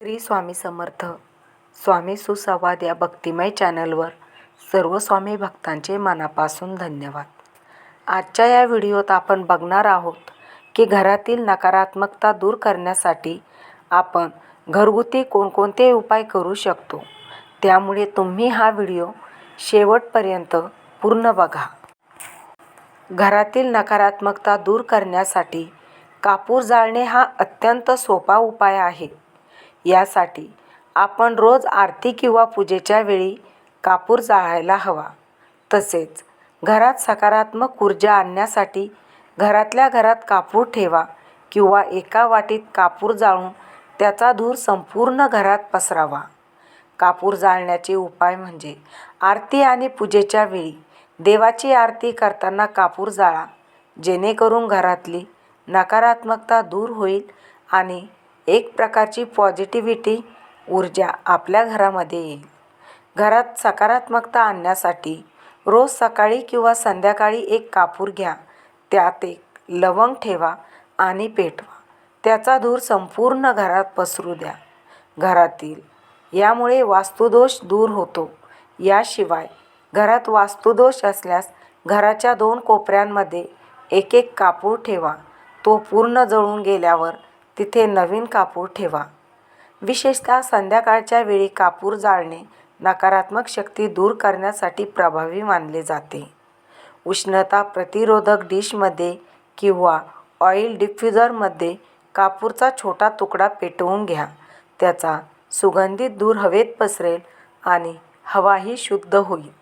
श्री स्वामी समर्थ. स्वामी सुसंवाद या भक्तिमय चॅनलवर सर्व स्वामी भक्तांचे मनापासून धन्यवाद. आजच्या या व्हिडिओत आपण बघणार आहोत की घरातील नकारात्मकता दूर करण्यासाठी आपण घरगुती कोणकोणते उपाय करू शकतो. त्यामुळे तुम्ही हा व्हिडिओ शेवटपर्यंत पूर्ण बघा. घरातील नकारात्मकता दूर करण्यासाठी कापूर जाळणे हा अत्यंत सोपा उपाय आहे. यासाठी आपण रोज आरती किंवा पूजेच्या वेळी कापूर जाळायला हवा. तसेच घरात सकारात्मक ऊर्जा आणण्यासाठी घरातल्या घरात कापूर ठेवा किंवा एका वाटीत कापूर जाळून त्याचा धूर संपूर्ण घरात पसरावा. कापूर जाळण्याचे उपाय म्हणजे आरती आणि पूजेच्या वेळी देवाची आरती करताना कापूर जाळा जेणेकरून घरातली नकारात्मकता दूर होईल आणि एक प्रकारची पॉझिटिव्हिटी ऊर्जा आपल्या घरामध्ये येईल. घरात सकारात्मकता आणण्यासाठी रोज सकाळी किंवा संध्याकाळी एक कापूर घ्या. त्यात एक लवंग ठेवा आणि पेटवा. त्याचा धूर संपूर्ण घरात पसरू द्या. घरातील यामुळे वास्तुदोष दूर होतो. याशिवाय घरात वास्तुदोष असल्यास घराच्या दोन कोपऱ्यांमध्ये एक एक कापूर ठेवा. तो पूर्ण जळून गेल्यावर तिथे नवीन कापूर ठेवा. विशेषतः संध्याकाळच्या वेळी कापूर जाळणे नकारात्मक शक्ती दूर करण्यासाठी प्रभावी मानले जाते. उष्णता प्रतिरोधक डिशमध्ये किंवा ऑइल डिफ्युजरमध्ये कापूरचा छोटा तुकडा पेटवून घ्या. त्याचा सुगंधित धूर हवेत पसरेल आणि हवाही शुद्ध होईल.